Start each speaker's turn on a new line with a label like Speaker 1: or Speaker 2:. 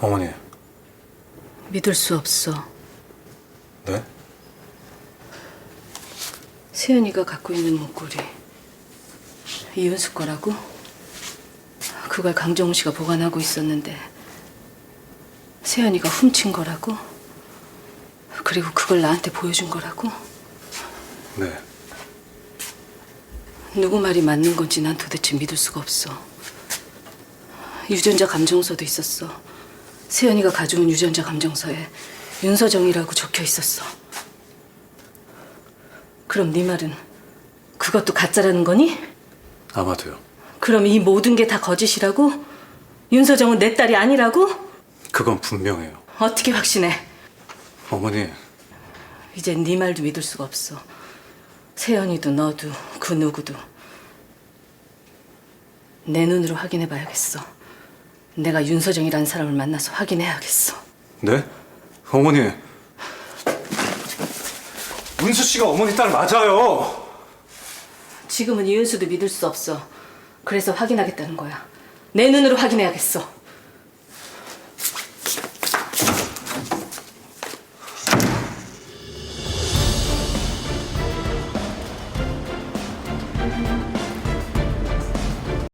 Speaker 1: 어머니,
Speaker 2: 믿을 수 없어.
Speaker 1: 네?
Speaker 2: 세연이가 갖고 있는 목걸이 이윤수 거라고? 그걸 강정우 씨가 보관하고 있었는데 세연이가 훔친 거라고? 그리고 그걸 나한테 보여준 거라고?
Speaker 1: 네.
Speaker 2: 누구 말이 맞는 건지 난 도대체 믿을 수가 없어. 유전자 감정서도 있었어. 세연이가 가져온 유전자 감정서에 윤서정이라고 적혀 있었어. 그럼 네 말은 그것도 가짜라는 거니?
Speaker 1: 아마도요.
Speaker 2: 그럼 이 모든 게 다 거짓이라고? 윤서정은 내 딸이 아니라고?
Speaker 1: 그건 분명해요.
Speaker 2: 어떻게 확신해?
Speaker 1: 어머니,
Speaker 2: 이제 네 말도 믿을 수가 없어. 세연이도 너도 그 누구도 내 눈으로 확인해 봐야겠어. 내가 윤서정이라는 사람을 만나서 확인해야겠어.
Speaker 1: 네? 어머니. 문수 씨가 어머니 딸 맞아요.
Speaker 2: 지금은 이윤수도 믿을 수 없어. 그래서 확인하겠다는 거야. 내 눈으로 확인해야겠어.